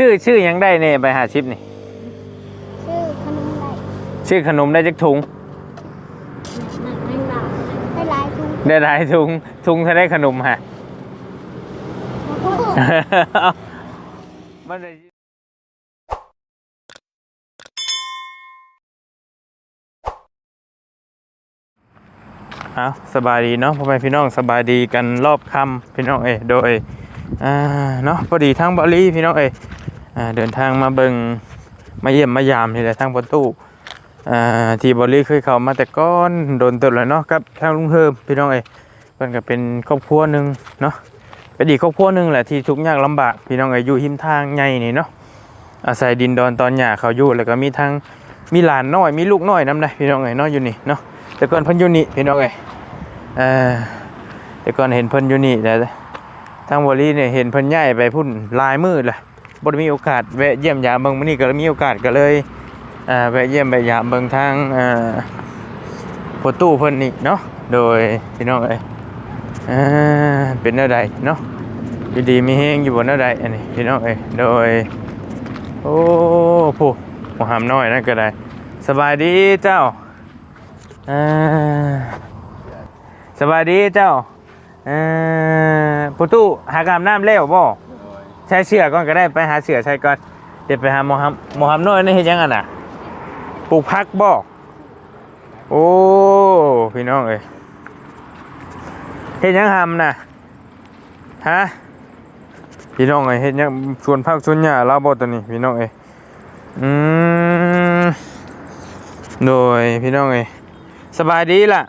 ชื่อชื่อหยังได้เนี่ยไปหาชิปนี่ ชื่อขนมไหลชื่อขนมได้จักถุงนั่งนั่งหลับให้หลายทุกได้หลายถุงถุงถ้าได้ขนมฮะ มันได้เอาสบายดีเนาะพ่อแม่พี่น้องสบายดีกันรอบค่ำพี่น้องเอยโดยอ่าเนาะพอดีทางบาลีพี่น้องเอยอ่า เดินทางมาเบิงมาเยี่ยมมายามนี่แหละทางประตูที่บาลีเคยเข้ามาแต่ก้อนโดนตดแล้วเนาะกับทางลุงเฮิมพี่น้องเอยเพิ่นก็เป็นครอบครัวหนึ่งเนาะเป็นอีกครอบครัวหนึ่งแหละที่ทุกข์ยากลำบากพี่น้องเอยอยู่หิมทางใหญ่นี่เนาะอาศัยดินดอนตอนหญ้าเขาอยู่แล้วก็มีทางมีหลานน้อยมีลูกน้อยน้ำได้พี่น้องเอยเนาะอยู่นี่เนาะแต่ก่อนพิ่นอยู่นี่พี่น้องเอยเอแต่ก่อนเห็นพิ่นอยู่นี่แต่ทางบรีเนี่ยเห็นพิ่นย้ายไปพุ่นลายมืดเลย บ่ได้มีโอกาสแวะเยี่ยมยามเบิ่งมื้อนี้ก็มีโอกาสก็เลยอ่าแวะเยี่ยมไปยามเบิ่งทางอ่าโพตู้เพิ่นอีกเนาะโดยพี่น้องเอ้ยอ่าเป็นแนวใดเนาะอยู่ดีมีแฮงอยู่บนแนวใดอันนี้พี่น้องเอ้ยโดยโอ้ผู้หัวหามน้อยนั่นก็ได้สบายดีเจ้าอ่าสวัสดีเจ้าอ่อปุตุหากามน้ำเล้วบ่ ใช้เสือก่อนก็ได้ไปหาเสือใช้ก่อนเดี๋ยวไปหาโมฮัมโมฮัมนอยนี่เฮ็ดหยังอะน่ะปลูกพักบ่โอ้พี่น้องเอ้ยเฮ็ดหยังหำน่ะฮะพี่น้องเอ้ยเฮ็ดหยังสวนผักสวนหญ้าเราบ่ตัวนี้พี่น้องเอ้ยอืมโดยพี่น้องเอ้ยสบายดีล่ะ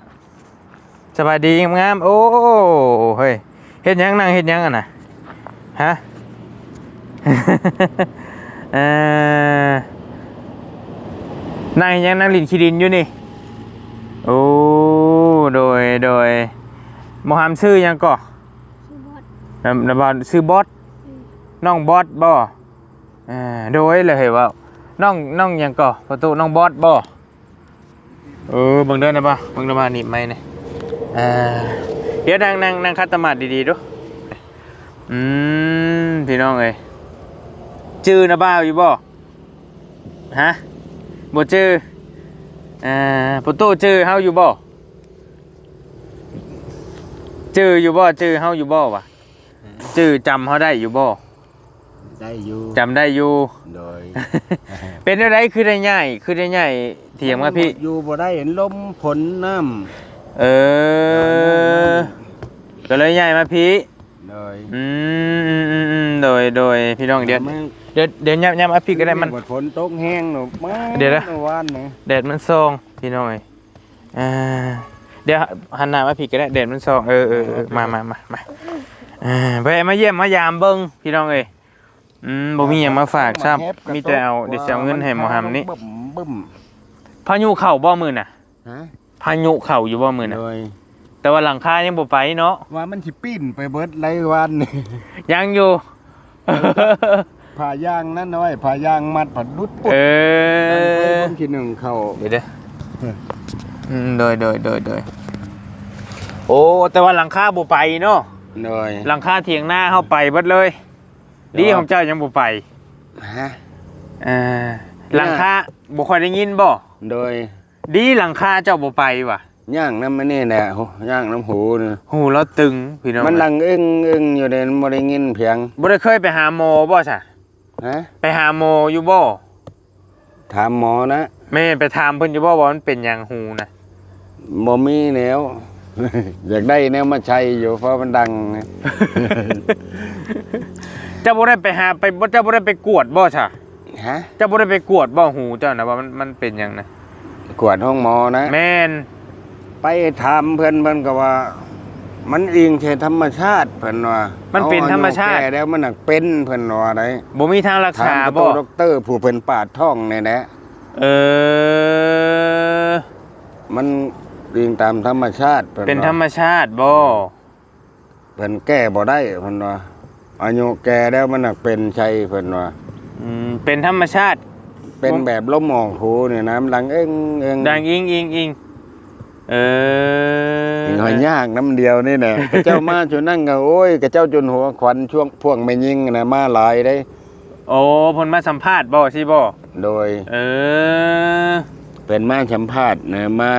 สบายดีงามๆโอ้เฮ้ยเฮ็ดหยังนั่งเฮ็ดหยังอะน่ะฮะ เอ่อนั่งเฮ็ดหยังนั่งลินขี้ดินอยู่นี่ โอ้ โดย โดยโมฮัมชื่อหยังก่อชื่อบอสนำนำบอลชื่อบอสน้องบอสบ่อ่าโดยเลยเฮ้ยว่าน้องน้องหยังก่อประตูน้องบอสบ่เออเบิ่งเด้อนะบ่เบิ่งเด้อมานี่ไม่เนี่ยอ่าเดี๋ยวนั่งนั่งนั่งคัดตมาดดีๆดูอืมพี่น้องเอ้ย จื้อนะบ้าวอยู่บ่ฮะบ่จื้ออ่าปุโตจื้อเฮาอยู่บ่จื้ออยู่บ่จื้อเฮาอยู่บ่วะจื้อจำเฮาได้อยู่บ่ได้อยู่จำได้อยู่โดย เป็นอะไรคือได้ง่ายคือได้ง่ายเถียงมาพี่อยู่บ่ได้เห็นลมฝนน้เออก็เลยง่ายมาพี่ำโด ยอืมอืมอืมอืมโดยโดยพี่น้องเดี๋ยวมันเดี๋ยวเดี๋ยวยับยับอภิก็ได้มัน ฝนตกแห้งหนูมาเดี๋ยวนะ มื่อวานนี่แดดมันซองพี่น้องเอ้ยอ่าเดี๋ยวหันหน้ามาผิดก็ได้แดดมันซองเออเออเออมามามามาอ่าไปมาเยี่ยมมายามเบิ้งพี่น้องเอ้ยอืมบ่มีหยังมาฝากครับมีแต่เอาเดี๋ยวจะเอาเงินให้หมอหำนี่บึ้มบึ้มพายุเข้าบ่มื้อน่ะฮะพายุเข้าอยู่บ่มื้อน่ะโดย แต่ว่าหลังคายังบ่ไปเนาะว่ามันสิปิ้นไปเบิดไรวันนี่ ยังอยู่ ผ่ายางนั่นน้อยผ่ายางมัดผัดดุดปุ๊บเอเออทีหนึ่งเข้า เดี๋ยวเด้ออืมโดยโดยโดยโดยโอ้ แต่ว่าหลังคาบ่ไปเนาะโดยหลังคาเถียงหน้าเข้าไปเบิดเลย ดีของเจ้ายังบ่ไปฮะเอ่าหลังคาบ่ค่อยได้ยินบ่ โดยดีหลังคาเจ้าบ่ไปว่ะ ย่างน้ำมันนี่แหละโหย่างน้ำหูนี่หูเราตึงพี่น้องมันลังอึ้งอึ้งอยู่ในบ่ได้ยินเพียงบ่ได้เคยไปหาหมอบ่ซะฮะไปหาหมออยู่บ่ถามหมอนะแม่ไปถามเพิ่นอยู่บ่ว่ามันเป็นหยังหูนะบ่มีแนว อยากได้แนวมาใช้อยู่เพราะมันดังไงเจ้าบ่ได้ไปหาไปบ่เจ้าบ่ได้ไปกวดบ่ซะฮะเจ้าบ่ได้ไปกวดบ่หูเจ้านะว่ามันมันเป็นหยังนะกวดห้องหมอนะ แม่น ไปถามเพิ่นเพิ่นก็ว่า มันอิงแค่ธรรมชาติเพิ่นว่า มัมันเป็นธรรมชาติ แล้วมันน่ะเป็นเพิ่นว่าได้บ่มีทางรักถาษามประบ่ตูด็อกเตอร์ผู้เพิ่นปาดท้องนี่แหละเออ มันอิงตามธรรมชาติเพิ่นเป็นว่า ธรรมชาติบ่เพิ่นแก้บ่ได้เพิ่นว่าอายุแก่แล้วมันน่ะเป็นชัยเพิ่นว่าอืมเป็นธรรมชาติ เป็นแบบล้มหมองหูเนี่ยนะมันดังเอิ้งเอิ้งดังอิงอิงอิง เออหอยยากน้ำเดียวนี่แหละเจ้ามาจนนั่งก็โอ้ยกระเจ้าจนหัวขวัญช่วงพวกไม่ยิงนะมาหลายได้ โอ้เพิ่นมาสัมภาษณ์บ่สิบ่โดย เออ เป็นมาสัมภาษณ์นะมา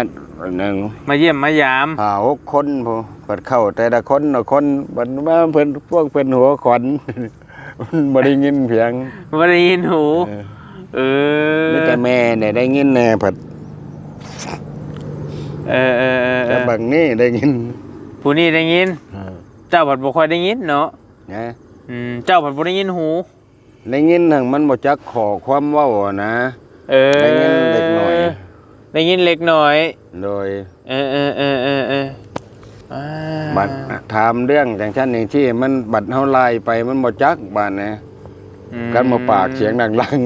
หนึ่งมาเยี่ยมมายามหาหกคนพอเปิดเข้าแต่ละคนละคนบัดมาเพิ่นพวกเพิ่นหัวขวัญมันบ่ได้ยินเพียงบ่ได้ยินหู เออเออมีแต่แม่เนี่ยได้ยินแน่ผัด เออเออเออเอแต่อบางนี่ได้ยินผู้นี้ได้ยิน เจ้าผัดบ่ค่อยได้ยินเนาะนะอืมเจ้าผัดบ่ได้ยินหูได้ยินทางมันบ่จักขอความเว้าอะนะเออได้ยินเล็กน้อยได้ยินเล็กน้อยโดยเออเออเออเออเอออ่าบัดถามเรื่องจังชั้นอย่างที่มันบัดเฮาไล่ไปมันบ่จักบาดนะอื กันมาปากเสียงดังลัง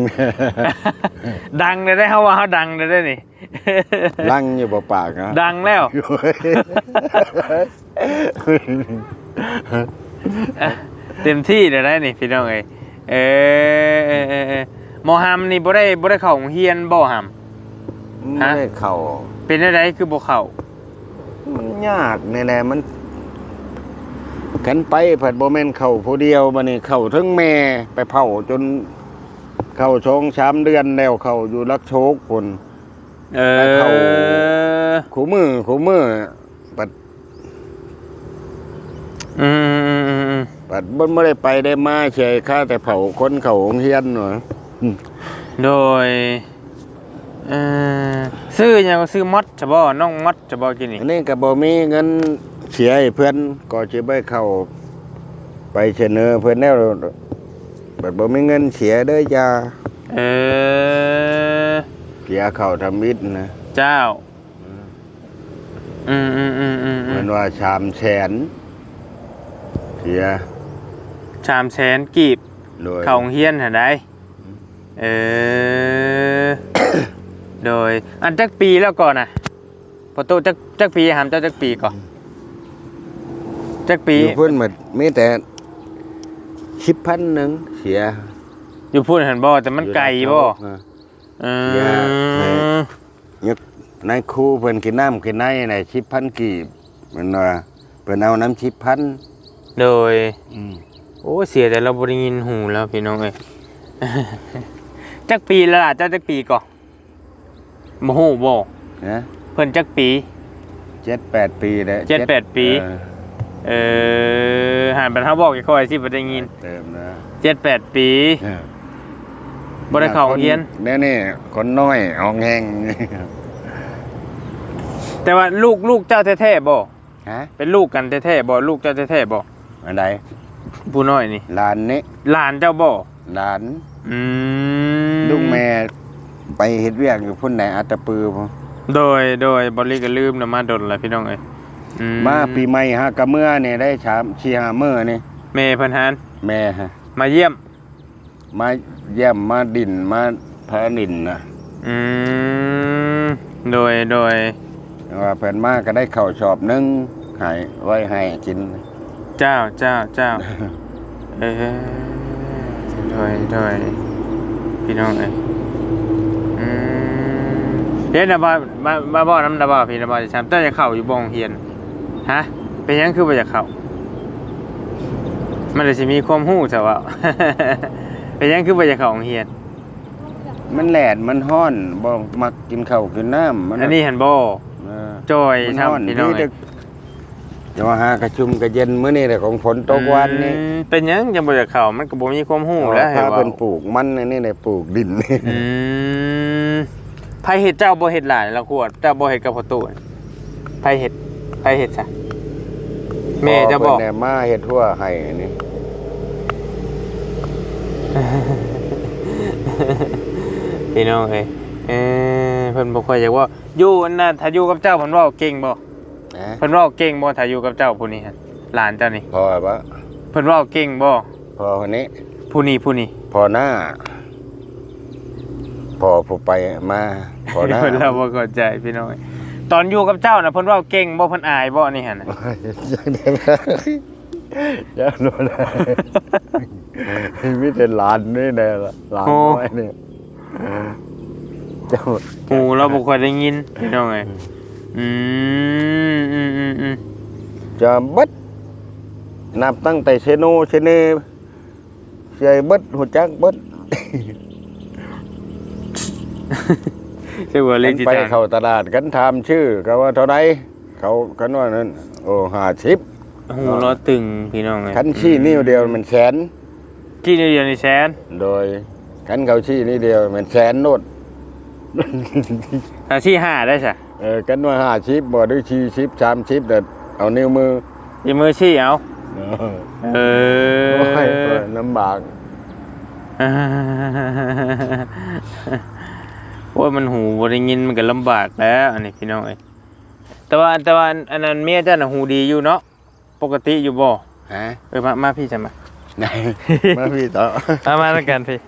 ดังเลยได้เฮาว่าเฮาดังเลยได้นี่ลังอยู่บ่ปากนะดังแล้วเต็มที่เลยได้นี่พี่น้องเอ้ยเออเออเออเออหมอหำนี่บ่ได้บ่ได้เข้าโรงเรียนบ่หำไม่ได้เข้าเป็นอะไรคือบ่เข้ามันยากแน่ๆมัน กันไปผัดบ่แม่นเข้าผู้เดียวบัดนี้เข้าทั้งแม่ไปเผาจนเข้าชงชามเดือนแล้วเข้าอยู่รักโชกพุ่นเอไปเข้าอขู่มือขู่มือปัดอืมอืมอืมอืมปัดบ่ได้ไปได้มาเฉยค่าแต่เผาคนเข้าโรงเรียนหน่อยโดยเอ่อซื้อหยังก็ซื้อมอดจะบ่น้องมอดจะบ่กินนี่อันนี้ก็บ่มีเงิน เสียให้เพื่อนก็สิไปเข้าไปเสนอเพื่อนแล้วบัดบ่มีเงินเสียเด้อจ้าเออเสียเข้าทำมิตรนะเจ้า อืมอืมอืมอืมอืเหมือมนว่าชามแสนเสียชามแสนกีบโดยเข้าโรงเรียนหั่นได้เออ โดย อันจักปีแล้วก่อนน่ะพอโตจักจักปีหามเจ้าจักปีก่อน จักปี อยู่เพิ่นหมดมีแต่สิบพันหนึ่งเสียอยู่พูดหันบ่แต่มันไกลบ่อ่าเออย่าให้อยกนายครูเพิ่นกินน้ำกินในในชิบพันกีบแมันว่าเพิ่นเอาน้ำชิบพันโดยอืมโอ้เสียแต่เราบริยินหูแล้วพี่น้องเอ้ยจักปีแล้วล่ะเจ้าจักปีก่อนโมโหบ่นะเพิ่นจักปีเจ็ดแปดปีแล้วเจ็ดแปดปี เออเออหันไปเฮาบอกอีกค่อยสิบ่ได้ยินเติมนะเจ็ดแปดปีเออบ่ได้เข้าโรงเรียนแน่นี่คนน้อยอองแหงแต่ว่าลูกลูกเจ้าแท้ๆบ่ฮะเป็นลูกกันแท้ๆบ่ลูกเจ้าแท้ๆบ่อันใดผู้น้อยนี่หลานนี่หลานเจ้าบ่หลานอืมลูกแม่ไปเฮ็ดเวียกอยู่พุ่นไหนอัตตปือพอโดยโดยบ่ลีก็ลืมนะมาดนแล้วพี่น้องเอ้ย อืมาปีใหม่ฮะกะเมื่อนี่ได้ชามชีหาเมื่อนี่แม่เพิ่นหานแม่ฮะมาเยี่ยม มาเยี่ยมมาดินมาพาดินนะอืมโดยโดยว่าเพิ่นมาก็ได้ข้าวชอบหนึงให้ไว้ให้กิน เจ้าเจ้าเจ้าเออโดยโดยพี่น้องเอ้ยอืมเดี๋ยวนะบ่ามามาบ่น้ำนะบ่าพี่นะบ่าจะถามเจ้าจะเข้าอยู่บ่โรงเรียน ฮะ เป็นหยังคือบ่อยากเข้ามันเลยสิมีความรู้แต่ว่า เป็นหยังคือบ่อยากเข้าโรงเรียน มันแหลดมันฮ้อนบ่มักกินข้าวกินน้ำมันอันนี้เห็นบ่เออจอยมันครับฮ้อนพี่น้องนี่เอ้เด็ยกจะมาหากระชุมกระเย็นมื้อนี้แหละของฝนตกวันนี้อืมเป็นหยังจังบ่อยากเข้ามันก็บ่มีความรู้แล้วให้พาเว้าเพิ่นปลูกมันอันนี่แหละปลูกดินนี่อืมไผเห็ดเจ้าบ่เห็ดหลานละขวดเจ้าบ่เห็ดกับพ่อตู่ไผเห็ด ไผเห็ดซะแม่เจะบอกเพิ่นน่ะมาเฮ็ดทั่วให้นี่พี่น้องเอ้ยเอ้ยเพิ่นบ่ค่อยอยากเว่าอยู่อันน่ะถ้าอยู่กับเจ้าเพิ่นเว้าเก่งบ่นะเพิ่นเว้าเก่งบ่ถ้าอยู่กับเจ้าผู้นี้ฮะหลานเจ้านี่พอปะเพิ่นเว้าเก่งบ่พอคนนี้ผู้นี้ผู้นี้พอหน้าพอผู้ไปมาพอหน้าเพิ่นเราบ่เข้าใจพี่น้องเอ้ย ตอนอยู่กับเจ้าน่ะเพิ่นเว้าเก่งบ่เพิ่นอายบ่นี่หั่นน่ะยังได้ไหมยังโดนมีแต่หลานนี่แหละหลานน้อยเนี่ยเจ้าหูเราบ่ค่อยได้ยินพี่น้องเอ้ยอืมอืมอืมอืมจะเบัดนับตั้งแต่เชโนเชเนเชยเบัดหัวจักเบัด ชื่อว่าเลขที่ไปจานเข้าตลาดกันถามชื่อก็ว่าเท่าไรเขากันว่านั้นโอ้ห้าสิบหูล้อตึงพี่น้องเอ้ยคันชี้นิ้วเดียวมันแสน กี่เดียวนี่แสนโดยคันเขาชี้นิ้วเดียวมันแสนโนดถ้าชี้ห้าได้ใช่เออกันว่าห้าชิปบ่หรือชี้ชิปสามชิปเด็ดเอานิ้วมืออย่ามือชี้เอาเออเอโอ้ยอลำบาก โอ้ยมันหูบ่ได้ยินมันก็ลำบากแล้วอันนี้พี่น้องเอ้ยแต่ว่าแต่ว่าอันนั้นเมียเจ้าน่ะหูดีอยู่เนาะปกติอยู่บ่ฮะเออมามาพี่จะมาไหนมาพี่ต่อเอามาแล้วกันพี่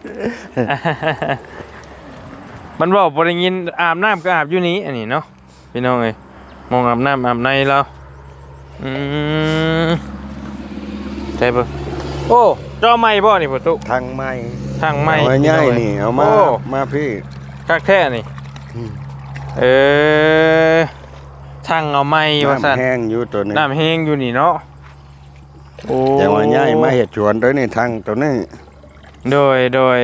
มันบอกบ่ได้ยินอาบน้ำก็อาบอยู่นี้อันนี้เนาะพี่น้องเอ้ยมองอาบน้ำอาบในแล้วอืมใช่ปะโอ้จอไม้บ่นี่ประตูทางไม้ทางไม้เอาง่ายๆนี่เอามาโอ้มาพี่ คักแท้นี่อืม เออช่างเอาไม้ว่าซั่นน้ำแห้งอยู่ตัวนี้น้ำแห้งอยู่นี่เนาะโอ้แต่ว่าง่ายมาเห็ดสวนตัวนี้ทางตัวนี้โดยโดย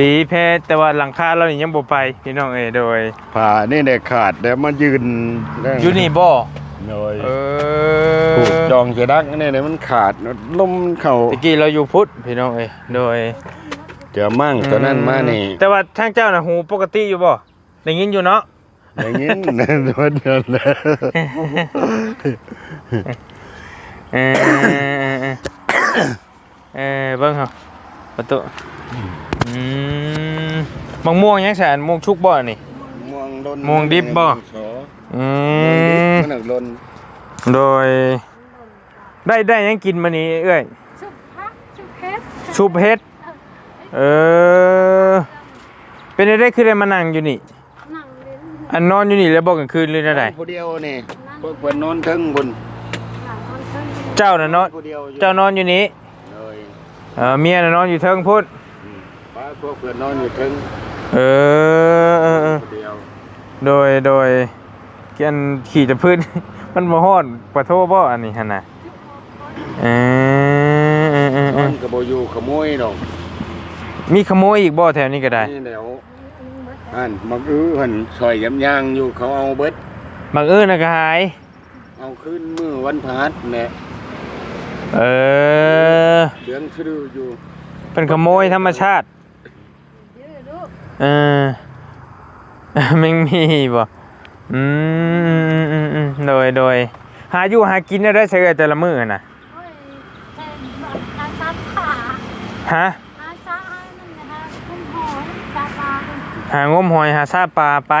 ดีเพชรแต่ว่าหลังคาเรานี่ยังบ่ไปพี่น้องเอ้ยโดย ผ่านี่ได้ขาดแต่มายืนได้อยู่นี่บ่ โดยเอถูก จอองเสยดักนี่เนี่ยมันขาดลมเข่าตะกี้เราอยู่พุทธพี่น้องเอ้ยโดยเจอมั่งตัวนั้นมานี่ แต่ว่าทางเจ้าน่ะหูปกติอยู่บ่ได้ยินอยู่เนาะอย่างนี้ตัวเดียวเลยเออเออเบิ่งเฮาประตูอืมมะม่วงยังแสนม่วงชุกบ่นี่ม่วงลนม่วงดิบบ่อืมมันหนักลนโดย ได้ได้หยังกินมานี้เอ้ยชุบพักชุบเพชรชุบเฮ็ดเออเป็นได้คือได้มานั่งอยู่นี่ หนังเล่นอันนอนอยู่นี่แล้วบอกกลางคืนหรือได้ผู้เดียวนี่พวกเพิ่นนอนถึงบนหนังมันขึ้นเจ้าน่ะนอนผู้เดียวอยู่เจ้านอนอยู่นี่เลยเออเมียน่ะนอนอยู่เทิงพุทธอืมป้าพวกเพิ่นนอนอยู่ถึงเออเออเออผู้เดียวโดยโดยกันขี่จะพื้น มันบ่ฮอดปะโทบ่อันนี้หั่นน่ะเออเออเออนเอออนก็บ่อยู่ขโมยดอกมีขโมยอีกบ่แถวนี้ก็ได้นี่แหล้วอันมักอื้อหันซอยยำยางอยู่เขาเอาเบิดบางเอิ้นน่ะก็หาย เอาขึ้นมื้อวันพฤหัสแหละเออเสียงชื่ออยู่เป็นขโมยธรรมชาติยืดลูกเออแม่งมีบ่อืมอืมอืมโดยโดยหาอยู่หากินได้เฉยแต่ละมื้อน่ะ โอ้ยแต่แบบอาซับขา ฮะอาซาให้มันนะฮะคุณหอยปลาปลาหางมหอยหาซาปลาไป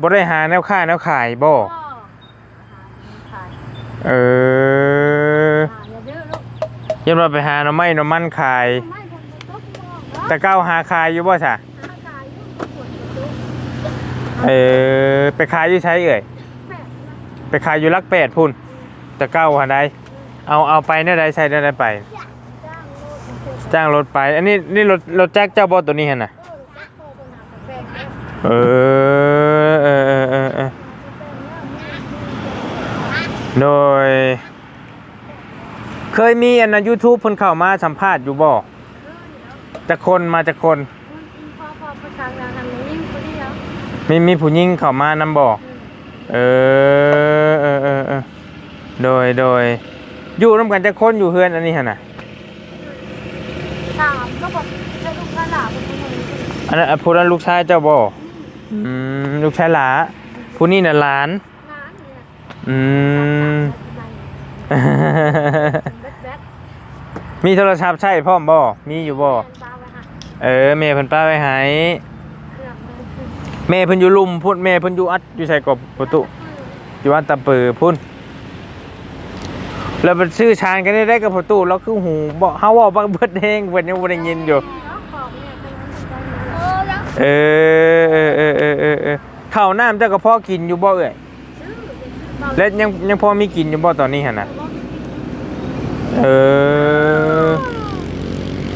บ่ได้หาแนวค่าแนวขายบ่พ่อขายเออขายเยอะลูกยันว่าไปหาหน่อไม้หน่อมันขาย ไม่ผมจะต้องมองแต่เก้าหาขายอยู่บ่ซะหาขายอยู่ปวดจุกเออไปขายอยู่ใช้เอ่ยแปะนะไปขายอยู่ลักแปดพุ่นแต่เก้าหาใดเอาเอาไปเนี่ยใดใช้ได้ใดไปจ้างลูกมันเจ้างรถไป อันนี้นี่รถรถแจ็คเจ้าบ่ตัวนี้หั่นน่ะเออจักโคตรหนะเออเออเออเออโดย เคยมีอันนะ YouTube เพิ่นเข้ามาสัมภาษณ์อยู่บ่จากคนมาจากคนพอพอประคนมีมีผู้หญิงเข้ามานำบ่เออเออเออเออโดยโดยอยู่ร่วมกันจากคนอยู่เฮือนอันนี้หั่นน่ะ ก็บอกจะลูกกระหล่ำเป็นคนหนึ่งอันนั้นอันผู้นั้นลูกชายเจ้าบ่อืมลูกชายหลาผู้นี้น่ะหลานน้ำเนี่ยอืม แบ๊ดแบ๊ดมีโทรศัพท์ใช้พร้อมบ่มีอยู่บ่ปลาไปหาเออแม่เพิ่นป้าไว้ให้เครื่องมือคือแม่เพิ่นอยู่ลุมพุ่นแม่เพิ่นอยู่อัดอยู่ใส่กบประตูอยู่อัดตะปือพุ่น แล้วมันชื่อชานกันได้ได้กับประตูแล้วคือหูบ่เฮาว้าบักเบิดเฮงเพิ่นยังบ่ได้ยินอยู่ เออเออเออเออเออเออเข้าวน้ำเจ้าก็พ่อกินอยู่บ่เอ่ยแล้วยังยังพอมีกินอยู่บ่ตอนนี้หั่นน่ะเออ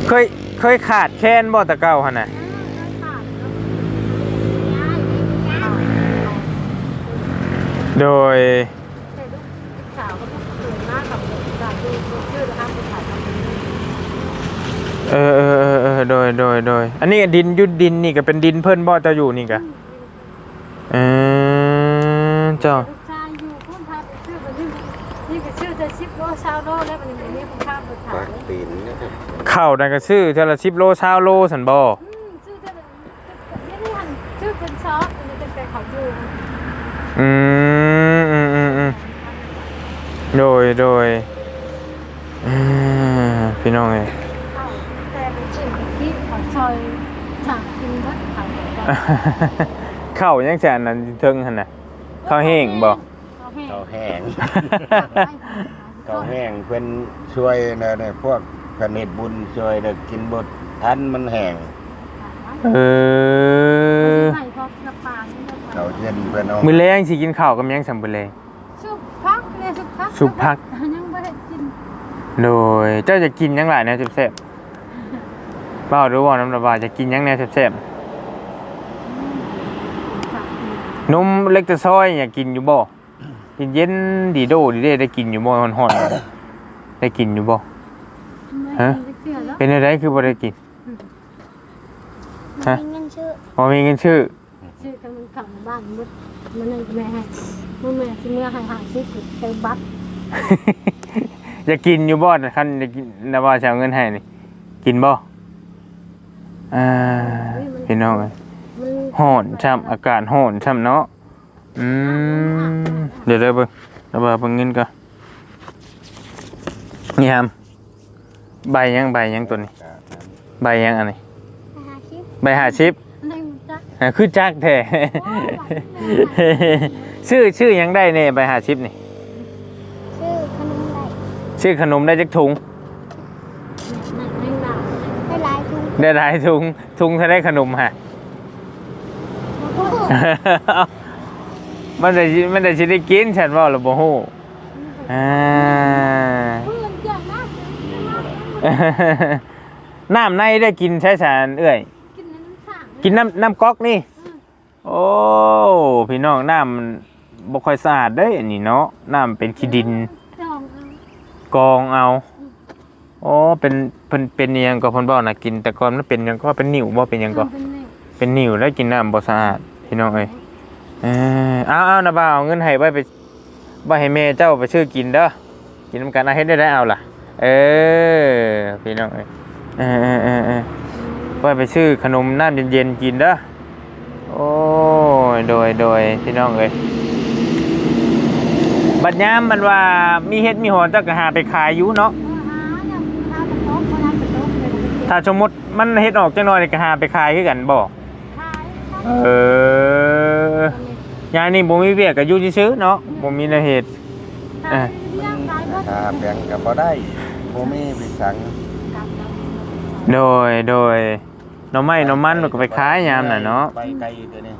เคยเคยขาดแค้นบ่ตะเก่าหั่นน่ะโดย แต่ลูกสาวก็ต้องตื่นมาก ชื่อนะครับเป็นขายทำเป็น เออเออเออเออโดยโดยโดยอันนี้ดินยุดดินนี่ก็เป็นดินเพิ่นบ่เจะอยู่นี่กะเออเจ้าลูกชายอยู่พุ่นพาไปชื่อมันนี่นี่ก็ชื่อจะชิปโลชาวโลแล้วมันนี่นี่คุณข้ามไปขาปายกตีนนะครับข้าวนั่นก็ซื้อเทอละ10โล20โลซั่นบ่อืมชื่อจะนี่นี่หันชื่อเป็นซอสมันเป็นแต่เขาอยู่อืมอืมอืมอืมโดยโดยอ่าพี่น้องเอ้ย เข้าแต่เป็นชื่อที่เขาซ อยฉากกินวัดเขาข้าวยังแซ่นนั่นเทิงหั่นน่ะข้าวแห้งบ่ข้าวแห้งเขาแห้งเขาแห้งเพิ่นช่วยนะเนี่ยพวกผนิตบุญช่วยเด็กกินบดทันมันแห้งเออใส่พอกระปางนี่เขาเย็นเพิ่นเอามื้อแรงสิกินข้าวกับหยังสำมื้อแรงสุกพักเลยสุกพักสุกพักยังไม่ได้กินโดยเจ้าจะกินหยังหลายแนวแซ่บๆ เบ้าดูว่าน้ำระบายจะกินหยังแนวแซ่บๆนมเล็กแต่ซอยอยากกินอยู่บ่กินเย็นดีโดดีเด้ได้กินอยู่บ่ฮ้อนๆได้กินอยู่บ่ฮะเป็นอะไรคือบ่ได้กินฮะเงินชื่อบ่มีเงินชื่อชื่อกำลังกลับมาบ้านมุดมันนั่นแม่ให้เมื่อแม่ที่เมื่อให้หาซื้อเติมบัตรอยากกินอยู่บ่คันอยากกินนะว่าจะเอาเงินให้นี่กินบ่ อ่าพี่น้องเอ้ยมันฮ้อนช่ำอากาศฮ้อนช่ำเนาะอืมเดี๋ยวเดี๋ยวเบิ่งเดี๋ยวเบิ่งเงินก่อนนี่ครับใบยังใบยังตัวนี้ ใบยังอันนี้หาคลิปใบหาชิปในมุจักอ่าคือจักแท้ชื่อชื่อยังได้เนี่ยใบหาชิปนี่ ชื่อขนมไรชื่อขนมได้จักถุง นั่นแม่งหนาวให้ลายทุ่ง ได้หลายถุงถุงถ้าได้ขนมฮะ มันได้สิมันได้สิได้กินฉันว่าหรือบ่ฮู้อ่าเพื่อนเยอะมากน้ำในได้กินใช้สารเอื้อยกินน้ำสั่งกินน้ำน้ำก๊อกนี่ โอ้ พี่น้องน้ำมันบ่ค่อยสะอาดเด้ยอันนี้เนาะน้ำเป็นขี้ดินจองกองเอา โอ้เป็นเพิ่นเป็นอิหยังก็เพิ่นบอกน่ะกิน แต่ก่อนมันเป็นหยังก็เป็นนิ่วบ่เป็นหยังก็เป็นนี่เป็นนิ่วแล้วกินน้ำบ่สะอาดพี่น้องเอ้ยเออเอาเอานะบ่าวเอาเงินให้ไว้ไปไว้ให้แม่เจ้าไปซื้อกินเด้อกินนำกันเอาเฮ็ดได้ได้เอาล่ะ เออพี่น้องเอ้ยเออเออเออเออไว้ไปซื้อขนมน้ำเย็นๆกินเด้อโอ้ยโดยโดยพี่น้องเอ้ยบัดยามมันว่ามีเฮ็ดมีหอนเจ้าก็หาไปขายอยู่เนาะ ถ้าสมมติมันเฮ็ดออกจังน้อยนี่ก็หาไปขายคือกันบ่ขายเออยายนี่บ่มีเวียกก็อยู่ซื่อๆเนาะบ่มีแนวเฮ็ดขายเลี้ยงขายเบิดหาแบ่งก็บ่ได้บ่มีไปสั่งโดยโดยหน่อไม้หน่อมันมันก็ไปขายยามน่ะเนาะไปไกลตัวนี้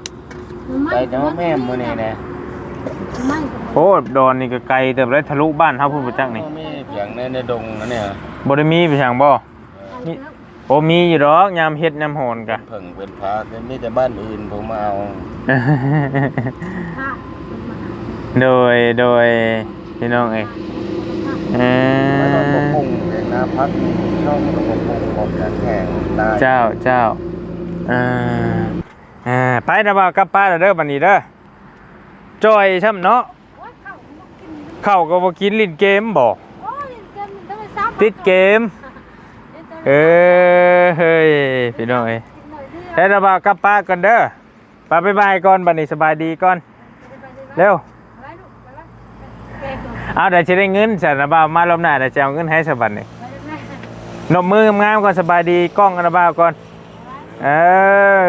ไม่ไปเนาะแม่มื้อนี้นะไม่โอ้ดอนนี่ก็ไกลแต่บ่ได้ทะลุบ้านเฮาพุ่นบ่จักนี่บ่มีเพียงในในดงนะเนี่ยบ่ได้มีไปทางบ่ นี่ โอ้มีอยู่ดอกยามเฮ็ดยามโหนกะ เพิ่งเป็นพาแต่มีแต่บ้านอื่นผมมาเอาค่ะโดยโดยพี่น้องเอ้ยเอไม่ต้องปอรุงเองนะพักช่องระบบปรุงบอกการแข่งได้เจ้าเจ้าอ่าอ่าไปนะบ่าวกลับป้านแล้วเด้อบัดนี้เด้อจอยช่ำเนาะโอ้ยเข้ามากินเข้าวก็บ่กินลิ้นเกมบ่โอ้ยเกินต้องไปซับติดเกม เออเฮ้ยพี่น้องเอ้ยแล้วนะบ่าวกลับป้าก่อนเด้อปบ๊ายบายก่อนบัดนี้สบายดีก่อน เร็ว เอาเดี๋ยวจะได้เงินสันนะบ่าวมารอบหน้าเดี๋ยวจะเอาเงินให้สบัดนี่นบมืองามๆก่อนสบายดีกล้องกันนะบ่าวก่อน เออ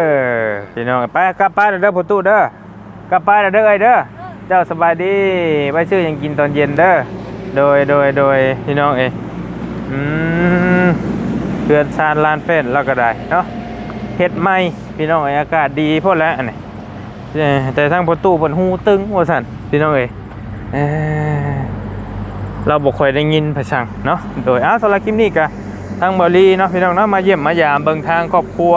พี่น้องไปกลับป้าเด้อพ่อตู้เด้อกลับป้าเด้อเอ้ยเด้อ เจ้าสบายดีไว้ชื่อยังกินตอนเย็นเด้อ โดยโดยโดยพี่น้องเอ้ยอืม เพื่อนชานลานเป็นแล้วก็ได้เนาะเฮ็ดใหม่พี่น้องเอ้ยอากาศดีพอแล้วนนี้เอ้ยแต่ทางประตูเพิ่นหูตึงว่าซั่นพี่น้องเอ้ยเราบ่ค่อยได้ยินภาษาเนาะโดยอ้าวสำหรับคลิปนี้ก็ทางบรีเนาะพี่น้องเนาะมาเยี่ยมมายามเบิงทางครอบครัว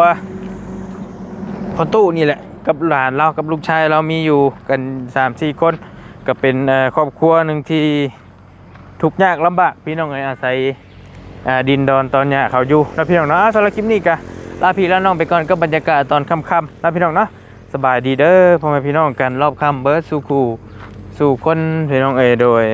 พอตู้นี่แหละกับหลานเรากับลูกชายเรามีอยู่กันสามสี่คนก็เป็นครอบครัวหนึ่งที่ทุกข์ยากลำบากพี่น้องเอ้ยอาศัย ดินดอนตอนเนี้ยเขาอยู่นะพี่น้องเนาะสำหรับคลิปนี้กะลาพี่ลาน้องไปก่อนก็บรรยากาศตอนค่ำๆนะพี่น้องเนาะสบายดีเด้อพ่อแม่พี่น้องกันรอบค่ำเบิร์ดสู่คู่สู่คนพี่น้องเอโดย